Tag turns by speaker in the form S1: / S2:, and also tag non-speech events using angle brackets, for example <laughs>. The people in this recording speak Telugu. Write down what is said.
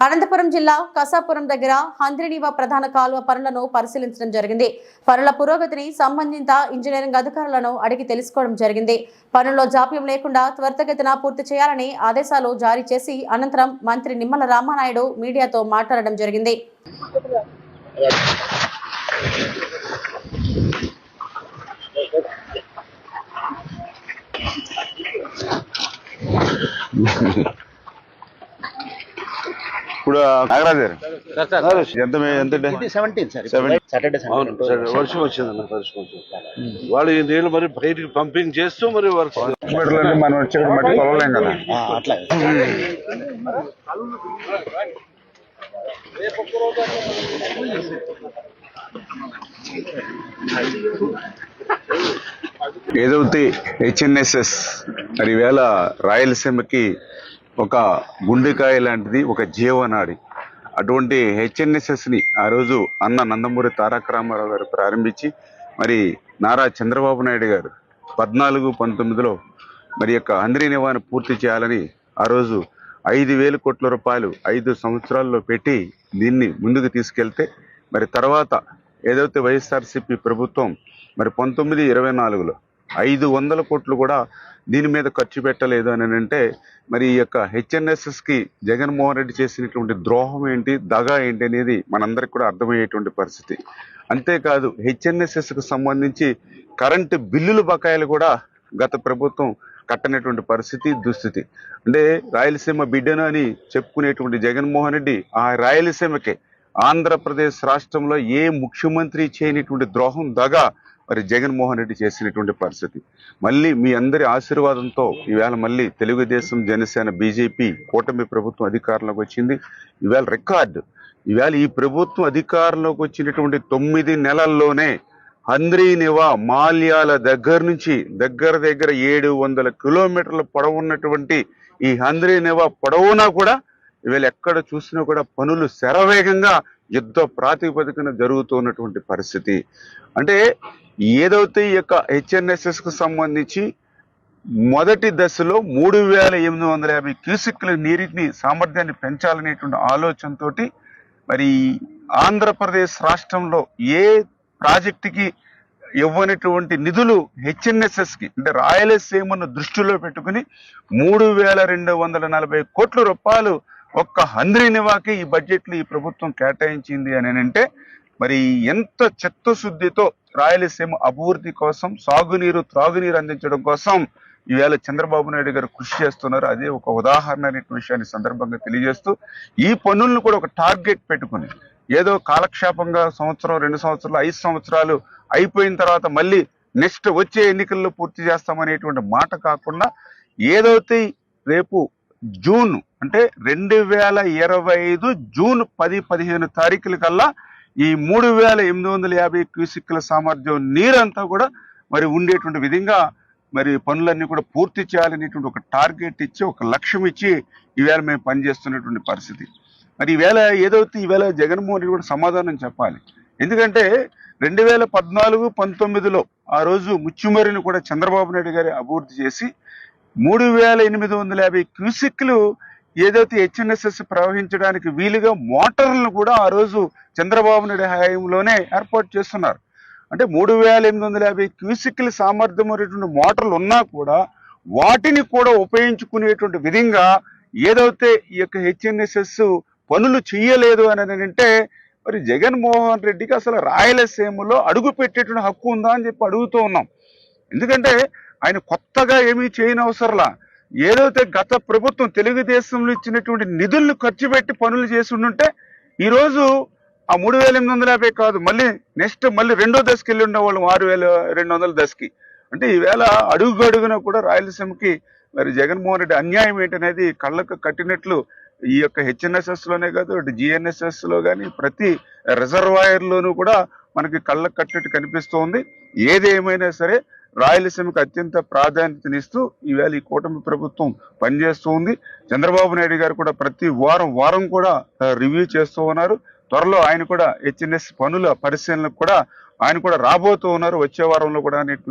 S1: అనంతపురం జిల్లా కసాపురం దగ్గర హంద్రినీవా ప్రధాన కాలువ పనులను పరిశీలించడం జరిగింది. పనుల పురోగతిని సంబంధిత ఇంజనీరింగ్ అధికారులను అడిగి తెలుసుకోవడం జరిగింది. పనుల్లో జాప్యం లేకుండా త్వరితగతిన పూర్తి చేయాలని ఆదేశాలు జారీ చేసి అనంతరం మంత్రి నిమ్మల రామానాయుడు మీడియాతో మాట్లాడడం జరిగింది. <laughs>
S2: ఇప్పుడు నాగరాజు గారు.
S3: Sir sir.
S2: నాగరాజు, ఎంత ఎంత
S4: వర్షం వచ్చిందన్న వర్షం వచ్చింది. వాళ్ళు ఈ నీళ్ళు మరి బయటికి పంపింగ్ చేస్తూ మరి వర్షం
S2: మనం వచ్చి మట్టి కదా.
S3: అట్లా.
S2: ఏదైతే హెచ్ఎన్ఎస్ఎస్ మరి వేళ రాయలసీమకి ఒక గుండెకాయ లాంటిది ఒక జీవనాడి. అటువంటి హెచ్ఎన్ఎస్ఎస్ని ఆ రోజు అన్న నందమూరి తారక రామారావు గారు ప్రారంభించి మరి నారా చంద్రబాబు నాయుడు గారు పద్నాలుగు పంతొమ్మిదిలో మరి యొక్క అంద్రి నివారణ పూర్తి చేయాలని ఆ రోజు ఐదు వేల కోట్ల రూపాయలు ఐదు సంవత్సరాల్లో పెట్టి దీన్ని ముందుకు తీసుకెళ్తే మరి తర్వాత ఏదైతే వైఎస్ఆర్సీపీ ప్రభుత్వం మరి పంతొమ్మిది ఇరవై నాలుగులో ఐదు వందల కోట్లు కూడా దీని మీద ఖర్చు పెట్టలేదు అని అంటే మరి ఈ యొక్క హెచ్ఎన్ఎస్ఎస్కి జగన్మోహన్ రెడ్డి చేసినటువంటి ద్రోహం ఏంటి దగా ఏంటి అనేది మనందరికి కూడా అర్థమయ్యేటువంటి పరిస్థితి. అంతేకాదు హెచ్ఎన్ఎస్ఎస్కి సంబంధించి కరెంటు బిల్లుల బకాయిలు కూడా గత ప్రభుత్వం కట్టనటువంటి పరిస్థితి దుస్థితి. అంటే రాయలసీమ బిడ్డను అని చెప్పుకునేటువంటి జగన్మోహన్ రెడ్డి ఆ రాయలసీమకే ఆంధ్రప్రదేశ్ రాష్ట్రంలో ఏ ముఖ్యమంత్రి చేయనటువంటి ద్రోహం దగా మరి జగన్మోహన్ రెడ్డి చేసినటువంటి పరిస్థితి. మళ్ళీ మీ అందరి ఆశీర్వాదంతో ఈవేళ మళ్ళీ తెలుగుదేశం జనసేన బీజేపీ కూటమి ప్రభుత్వం అధికారంలోకి వచ్చింది. ఈవేళ రికార్డు. ఈవేళ ఈ ప్రభుత్వం అధికారంలోకి వచ్చినటువంటి తొమ్మిది నెలల్లోనే హంద్రీనివా మాల్యాల దగ్గర నుంచి దగ్గర దగ్గర ఏడు వందల కిలోమీటర్ల పొడవున్నటువంటి ఈ హంద్రీనివా పొడవునా కూడా ఈవేళ ఎక్కడ చూసినా కూడా పనులు శరవేగంగా యుద్ధ ప్రాతిపదికన జరుగుతున్నటువంటి పరిస్థితి. అంటే ఏదైతే ఈ యొక్క హెచ్ఎన్ఎస్ఎస్కు సంబంధించి మొదటి దశలో మూడు వేల ఎనిమిది వందల యాభై క్యూసిక్ల నీటిని సామర్థ్యాన్ని పెంచాలనేటువంటి ఆలోచనతో మరి ఆంధ్రప్రదేశ్ రాష్ట్రంలో ఏ ప్రాజెక్టుకి ఇవ్వనటువంటి నిధులు హెచ్ఎన్ఎస్ఎస్కి అంటే రాయలసీమను దృష్టిలో పెట్టుకుని మూడు వేల రెండు వందల నలభై కోట్ల రూపాయలు ఒక్క హంద్రీ నివాకి ఈ బడ్జెట్లు ఈ ప్రభుత్వం కేటాయించింది అని అంటే మరి ఎంత చిత్తశుద్ధితో రాయలసీమ అభివృద్ధి కోసం సాగునీరు త్రాగునీరు అందించడం కోసం ఈవేళ చంద్రబాబు నాయుడు గారు కృషి చేస్తున్నారు. అదే ఒక ఉదాహరణ అనే విషయాన్ని సందర్భంగా తెలియజేస్తూ ఈ పనులను కూడా ఒక టార్గెట్ పెట్టుకుని ఏదో కాలక్షేపంగా సంవత్సరం రెండు సంవత్సరాలు ఐదు సంవత్సరాలు అయిపోయిన తర్వాత మళ్ళీ నెక్స్ట్ వచ్చే ఎన్నికల్లో పూర్తి చేస్తామనేటువంటి మాట కాకుండా ఏదైతే రేపు జూన్ అంటే రెండు వేల ఇరవై ఐదు జూన్ పది పదిహేను తారీఖుల కల్లా ఈ మూడు వేల ఎనిమిది వందల యాభై క్యూసిక్ల సామర్థ్యం నీరంతా కూడా మరి ఉండేటువంటి విధంగా మరి పనులన్నీ కూడా పూర్తి చేయాలనేటువంటి ఒక టార్గెట్ ఇచ్చి ఒక లక్ష్యం ఇచ్చి ఈవేళ మేము పనిచేస్తున్నటువంటి పరిస్థితి. మరి ఈవేళ ఏదైతే ఈవేళ జగన్మోహన్ రెడ్డి కూడా సమాధానం చెప్పాలి. ఎందుకంటే రెండు వేల పద్నాలుగు పంతొమ్మిదిలో ఆ రోజు ముచ్చుమరిని కూడా చంద్రబాబు నాయుడు గారి అభివృద్ధి చేసి మూడు వేల ఎనిమిది వందల యాభై క్యూసిక్లు ఏదైతే హెచ్ఎన్ఎస్ఎస్ ప్రవహించడానికి వీలుగా మోటార్లను కూడా ఆ రోజు చంద్రబాబు నాయుడు హయాంలోనే ఏర్పాటు చేస్తున్నారు. అంటే మూడు వేల ఎనిమిది వందల యాభై క్యూసిక్ల సామర్థ్యం అనేటువంటి మోటార్లు ఉన్నా కూడా వాటిని కూడా ఉపయోగించుకునేటువంటి విధంగా ఏదైతే ఈ యొక్క హెచ్ఎన్ఎస్ఎస్ పనులు చేయలేదు అని అంటే మరి జగన్మోహన్ రెడ్డికి అసలు రాయలసీమలో అడుగు పెట్టేటువంటి హక్కు ఉందా అని చెప్పి అడుగుతూ ఉన్నాం. ఎందుకంటే ఆయన కొత్తగా ఏమీ చేయని అవసరంలా ఏదైతే గత ప్రభుత్వం తెలుగుదేశంలో ఇచ్చినటువంటి నిధులను ఖర్చు పెట్టి పనులు చేసి ఉండుంటే ఈరోజు ఆ మూడు వేల ఎనిమిది వందల యాభై కాదు మళ్ళీ నెక్స్ట్ మళ్ళీ రెండో దశకి వెళ్ళి ఉండేవాళ్ళం ఆరు వేల రెండు వందల దశకి. అంటే ఈవేళ అడుగు అడుగున కూడా రాయలసీమకి మరి జగన్మోహన్ రెడ్డి అన్యాయం ఏంటనేది కళ్ళకు కట్టినట్లు ఈ యొక్క హెచ్ఎన్ఎస్ఎస్లోనే కాదు అటు జిఎన్ఎస్ఎస్లో కానీ ప్రతి రిజర్వాయర్లోనూ కూడా మనకి కళ్ళకు కట్టినట్టు కనిపిస్తోంది. ఏదేమైనా సరే రాయలసీమకు అత్యంత ప్రాధాన్యతనిస్తూ ఈవేళ ఈ కూటమి ప్రభుత్వం పనిచేస్తూ ఉంది. చంద్రబాబు నాయుడు గారు కూడా ప్రతి వారం వారం కూడా రివ్యూ చేస్తూ ఉన్నారు. త్వరలో ఆయన కూడా హెచ్ఎన్ఎస్ పనుల పరిశీలనకు కూడా ఆయన కూడా రాబోతూ ఉన్నారు. వచ్చే వారంలో కూడా అనేటువంటి